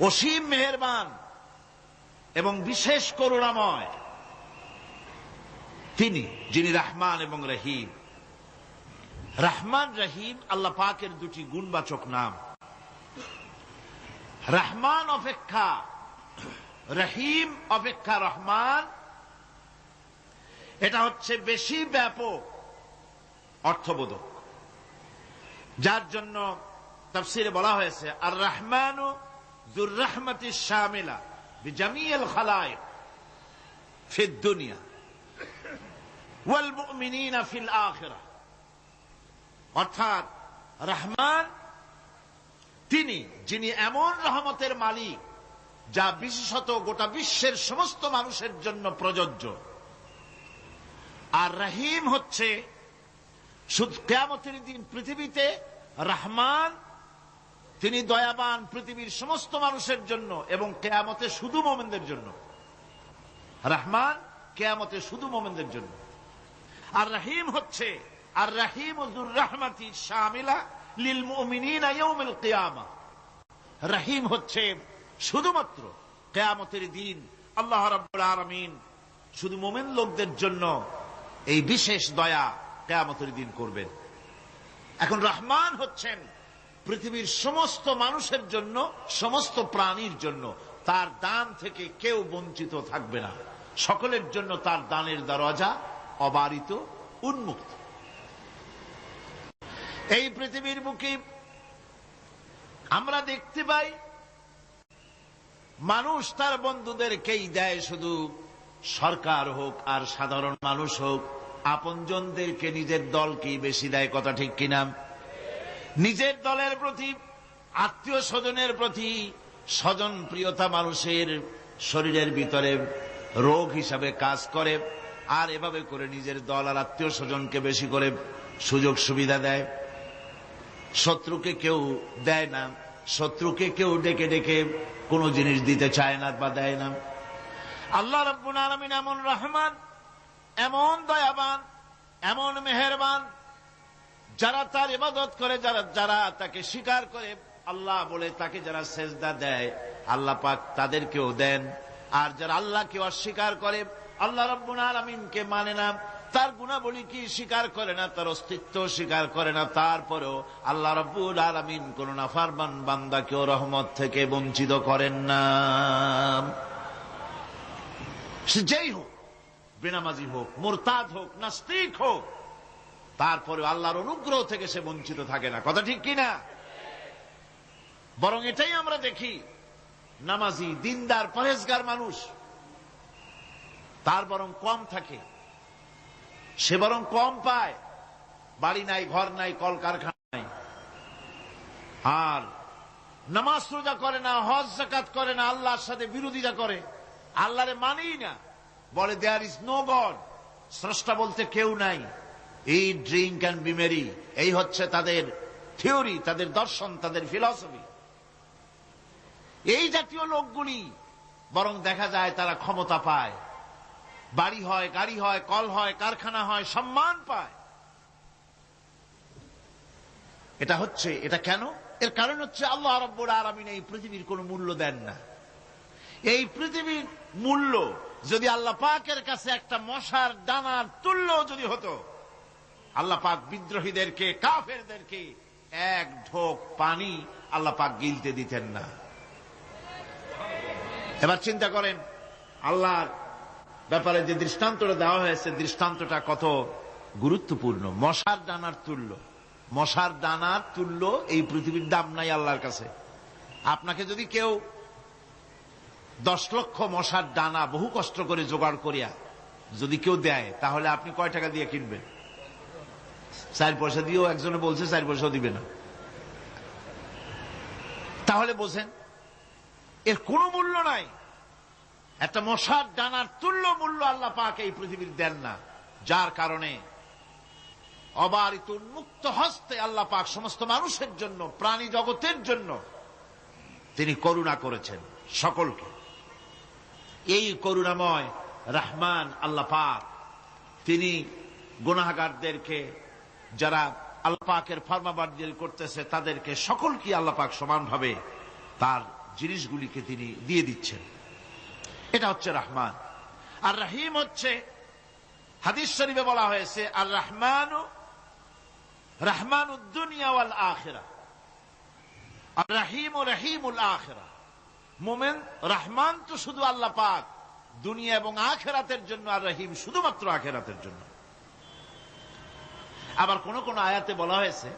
অসীম মেহেরবান এবং বিশেষ করুণাময় তিনি, যিনি রাহমান এবং রহিম। রাহমান, রহিম, আল্লাহ পাকের দুটি গুণবাচক নাম। রহমান অপেক্ষা, রহিম অপেক্ষা রহমান। এটা হচ্ছে বেশি ব্যাপক অর্থবোধক। যার জন্য তফসিরে বলা হয়েছে, আর রহমান জুর রহমতি শামিলা বিজামিয়াল খালায় দুনিয়া। ওয়াল ফিল অর্থাৎ রহমান, তিনি, যিনি এমন রহমতের মালিক, যা বিশেষত গোটা বিশ্বের সমস্ত মানুষের জন্য প্রযোজ্য। আর রহিম হচ্ছে, শুধু কেয়ামতের দিন পৃথিবীতে রহমান তিনি দয়াবান পৃথিবীর সমস্ত মানুষের জন্য এবং কেয়ামতে শুধু মোমেনদের জন্য। রহমান কেয়ামতে শুধু মোমেনদের জন্য। আর রহিম হচ্ছে, আর রহিম রহমাতি শামিলা লিল কিয়ামা। রহিম হচ্ছে শুধুমাত্র কেয়ামতের দিন। আল্লাহ রাব্বুল আলামিন শুধু মোমেন লোকদের জন্য এই বিশেষ দয়া কেয়ামতের দিন করবেন। এখন রহমান হচ্ছেন পৃথিবীর সমস্ত মানুষের জন্য, সমস্ত প্রাণীর জন্য, তার দান থেকে কেউ বঞ্চিত থাকবে না। সকলের জন্য তার দানের দরজা অবারিত, উন্মুক্ত। এই পৃথিবীর মুখে আমরা দেখতে পাই, মানুষ তার বন্ধুদেরকেই দেয় শুধু সরকার হোক আর সাধারণ মানুষ হোক। আপনজনদেরকে নিজের দলকেই বেশি দেয়, কথা ঠিক কিনা? নিজের দলের প্রতি, আত্মীয় স্বজনের প্রতি, স্বজন প্রিয়তা মানুষের শরীরের ভিতরে রোগ হিসাবে কাজ করে, আর এভাবে করে নিজের দল আর আত্মীয় স্বজনকে বেশি করে সুযোগ সুবিধা দেয়। শত্রুকে কেউ দেয় না, শত্রুকে কেউ ডেকে ডেকে কোনো জিনিস দিতে চায় না বা দেয় না। আল্লাহ রব্বুল আলমিন এমন রহমান, এমন দয়াবান, এমন মেহেরবান যারা তার ইবাদত করে, যারা যারা তাকে স্বীকার করে, আল্লাহ বলে তাকে যারা সেজদা দেয়, আল্লাহ পাক তাদেরকেও দেন। আর যারা আল্লাহকে অস্বীকার করে, আল্লাহ রব্বুল আলমিনকে মানে না। তার গুণাবলী কি স্বীকার করে না, তার অস্তিত্ব স্বীকার করে না। তারপরেও আল্লাহ রব্বুল আলমিন কোন নাফারবান বান্দাকেও রহমত থেকে বঞ্চিত করেন না। যেই হোক, বেনামাজি হোক, মোরতাদ হোক, নাস্তিক হোক তারপরে আল্লাহর অনুগ্রহ থেকে সে বঞ্চিত থাকে না। কথা ঠিক কিনা? বরং এটাই আমরা দেখি, নামাজি, দিনদার, পরেজগার মানুষ, তার বরং কম থাকে। সে বরং কম পায়। বাড়ি নাই, ঘর নাই, কলকারখানা নাই। আর নামাজ রোজা করে না, হজ জাকাত করে না, আল্লাহর সাথে বিরোধিতা করে। আল্লাহরে মানেই না। বলে দেয়ার ইজ নো গড স্রষ্টা বলতে কেউ নাই। এই ড্রিঙ্ক অ্যান্ড বিমেরি এই হচ্ছে তাদের থিওরি তাদের দর্শন, তাদের ফিলসফি এই জাতীয় লোকগুলি, বরং দেখা যায় তারা ক্ষমতা পায়। বাড়ি হয়, গাড়ি হয়, কল হয়, কারখানা হয়, সম্মান পায়। এটা হচ্ছে, এটা কেন? এর কারণ হচ্ছে আল্লাহ রব্বুর আরামিন এই পৃথিবীর কোনো মূল্য দেন না। এই পৃথিবীর মূল্য যদি আল্লাহ পাকের কাছে একটা মশার ডানার তুল্য যদি হতো আল্লাহ পাক বিদ্রোহীদেরকে, কাফেরদেরকে এক ঢোক পানি আল্লাহ পাক গিলতে দিতেন না। এবার চিন্তা করেন, আল্লাহর ব্যাপারে যে দৃষ্টান্তটা দেওয়া হয়েছে, দৃষ্টান্তটা কত গুরুত্বপূর্ণ? মশার ডানার তুল্য। মশার ডানার তুল্য এই পৃথিবীর দাম নাই আল্লাহর কাছে। আপনাকে যদি কেউ দশ লক্ষ মশার ডানা বহু কষ্ট করে জোগাড় করিয়া যদি কেউ দেয়, তাহলে আপনি কয় টাকা দিয়ে কিনবেন? চার পয়সা দিয়েও একজনে বলছে চার পয়সাও দিবে না। তাহলে বোঝেন, এর কোনো মূল্য নাই। একটা মশার ডানার তুল্য মূল্য আল্লাহ পাক এই পৃথিবীর দেন না। যার কারণে অবারিত উন্মুক্ত হস্তে আল্লাহ পাক সমস্ত মানুষের জন্য, প্রাণী জগতের জন্য তিনি করুণা করেছেন সকলকে। এই করুণাময় রহমান আল্লাহ পাক তিনি গুনাগারদেরকে যারা আল্লাহ পাকের ফর্মাবার্দিল করতেছে, তাদেরকে সকলকে আল্লাহ পাক সমানভাবে তার জিনিসগুলিকে তিনি দিয়ে দিচ্ছেন। এটা হচ্ছে রহমান। আর রহিম হচ্ছে, হাদিস শরীফে বলা হয়েছে, আর রহমান রহমান উদ্দুনিয়া ওয়াল আখেরা। আর রহিম ও রহিমুল আখেরা। মোমেন, রহমান তো শুধু আল্লাহ পাক, দুনিয়া এবং আখেরাতের জন্য, আর রহিম শুধুমাত্র আখেরাতের জন্য। আবার কোন কোন আয়াতে বলা হয়েছে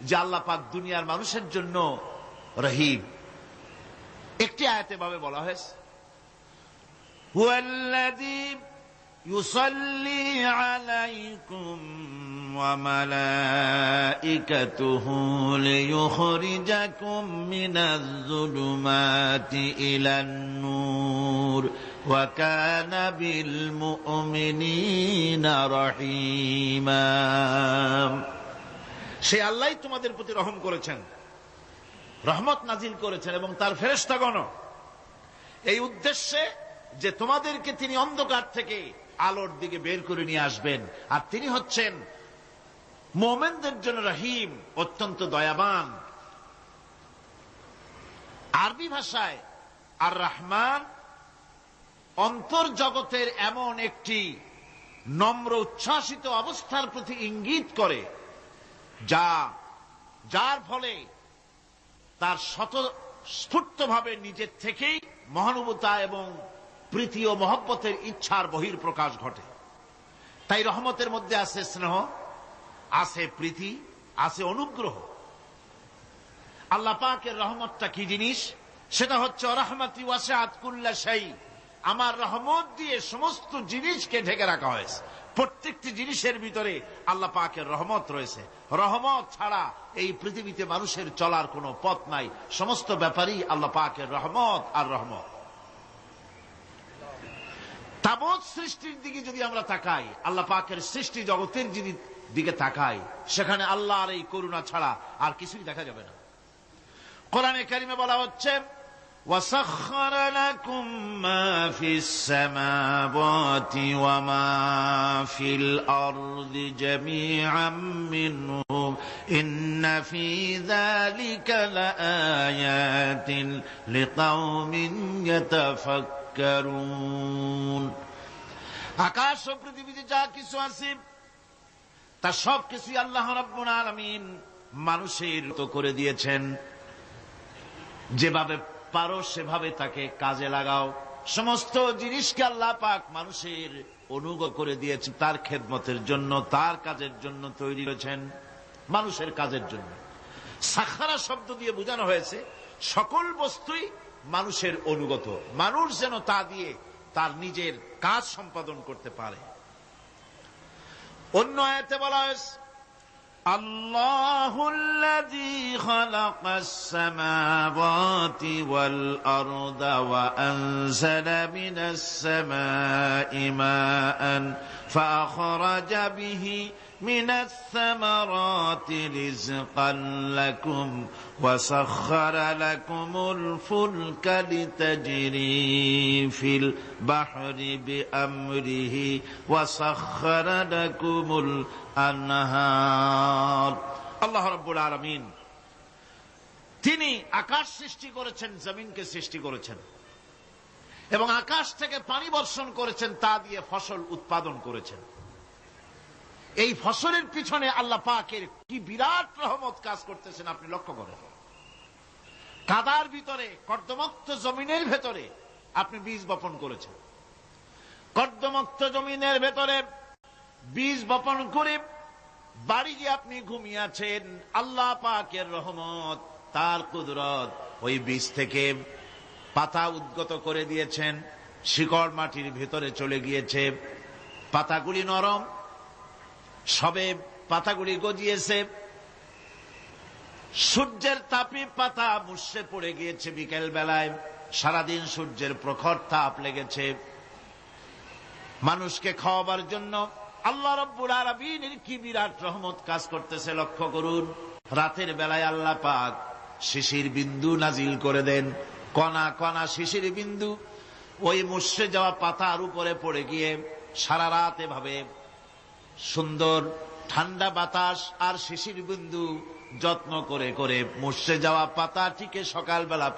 যে আল্লাহ পাক দুনিয়ার মানুষের জন্য রহিম। একটি আয়াতে ভাবে বলা হয়েছে, হুয়াল্লাযী ইউসাল্লি আলাইকুম وملائكته ليخرجكم من الظلمات إلى النور وكان بالمؤمنين رحيما সে আল্লাহ তোমাদের প্রতি রহম করেছেন রহমত নাজিল করেছেন এবং তার ফেরেস্তাগণ এই উদ্দেশ্যে যে তোমাদেরকে তিনি অন্ধকার থেকে আলোর দিকে বের করে নিয়ে আসবেন আর তিনি হচ্ছেন মোমেনদের জন্য রহিম অত্যন্ত দয়াবান। আরবি ভাষায় আর রহমান অন্তর্জগতের এমন একটি নম্র উচ্ছ্বাসিত অবস্থার প্রতি ইঙ্গিত করে, যা, যার ফলে তার শত স্ফূর্তভাবে নিজের থেকেই মহানুভূতা এবং প্রীতি ও মহব্বতের ইচ্ছার বহির প্রকাশ ঘটে। তাই রহমতের মধ্যে আছে স্নেহ আছে প্রীতি, আছে অনুগ্রহ। আল্লাহ পাকের রহমতটা কি জিনিস? সেটা হচ্ছে রহমতি ওয়াসে আতকুল্লা সেই আমার রহমত দিয়ে সমস্ত জিনিসকে ঢেকে রাখা হয়েছে। প্রত্যেকটি জিনিসের ভিতরে আল্লাহ পাকের রহমত রয়েছে। রহমত ছাড়া এই পৃথিবীতে মানুষের চলার কোনো পথ নাই। সমস্ত ব্যাপারই আল্লাহ পাকের রহমত আর রহমত। তাবৎ সৃষ্টির দিকে যদি আমরা তাকাই, আল্লাহ পাকের সৃষ্টি জগতের যদি দিকে তাকাই সেখানে আল্লাহর এই করুণা ছাড়া আর কিছুই দেখা যাবে না কোরআনে কারিমে বলা হচ্ছে وسخر لكم ما في السماوات وما في الأرض جميعا منه إن في ذلك لآيات لقوم يتفكرون আকাশ ও পৃথিবীতে যা কিছু আছে তা সব কিছুই আল্লাহ রাব্বুল আলামিন মানুষের তো করে দিয়েছেন। যেভাবে পারো সেভাবে তাকে কাজে লাগাও। সমস্ত জিনিসকে আল্লাহ পাক মানুষের অনুগত করে দিয়েছে, তার খেদমতের জন্য, তার কাজের জন্য তৈরি হয়েছেন, মানুষের কাজের জন্য। সাখারা শব্দ দিয়ে বোঝানো হয়েছে, সকল বস্তুই মানুষের অনুগত। মানুষ যেন তা দিয়ে তার নিজের কাজ সম্পাদন করতে পারে। অন্য আয়াতে বলা হয়েছে الله الذي خلق السماوات والأرض وأنزل من السماء ماء فأخرج به من الثمرات رزقا لكم وسخر لكم الفلك لتجري في البحر بأمره وسخر لكم الأنهار الله رب العالمين তিনি আকাশ সৃষ্টি করেছেন জমিনকে সৃষ্টি করেছেন এবং আকাশ থেকে পানি বর্ষণ করেছেন তা দিয়ে ফসল উৎপাদন করেছেন এই ফসলের পিছনে আল্লাহ পাকের কি বিরাট রহমত কাজ করতেছেন আপনি লক্ষ্য করেন। কাদার ভিতরে, কর্দমক্ত জমিনের ভেতরে আপনি বীজ বপন করেছেন। কর্দমক্ত জমিনের ভেতরে বীজ বপন করে বাড়ি গিয়ে আপনি ঘুমিয়ে আছেন, আল্লাহ পাকের রহমত, তার কুদরত ওই বীজ থেকে পাতা উদ্গত করে দিয়েছেন, শিকড় মাটির ভেতরে চলে গিয়েছে, পাতাগুলি নরম সবে পাতাগুলি গজিয়েছে। সূর্যের তাপে পাতা মুসে পড়ে গিয়েছে বিকেল বেলায় সারাদিন সূর্যের প্রখর তাপ লেগেছে। মানুষকে খাওয়াবার জন্য আল্লাহ রব্বুল আরবিনের কি বিরাট রহমত কাজ করতেছে লক্ষ্য করুন। রাতের বেলায় আল্লাহ পাক শিশির বিন্দু নাজিল করে দেন। কণা কণা শিশির বিন্দু। ওই মুসে যাওয়া পাতার উপরে পড়ে গিয়ে সারা রাত এভাবে সুন্দর ঠান্ডা বাতাস আর শিশির বিন্দু যত্ন করে করে মুসে যাওয়া পাতাটিকে সকালবেলা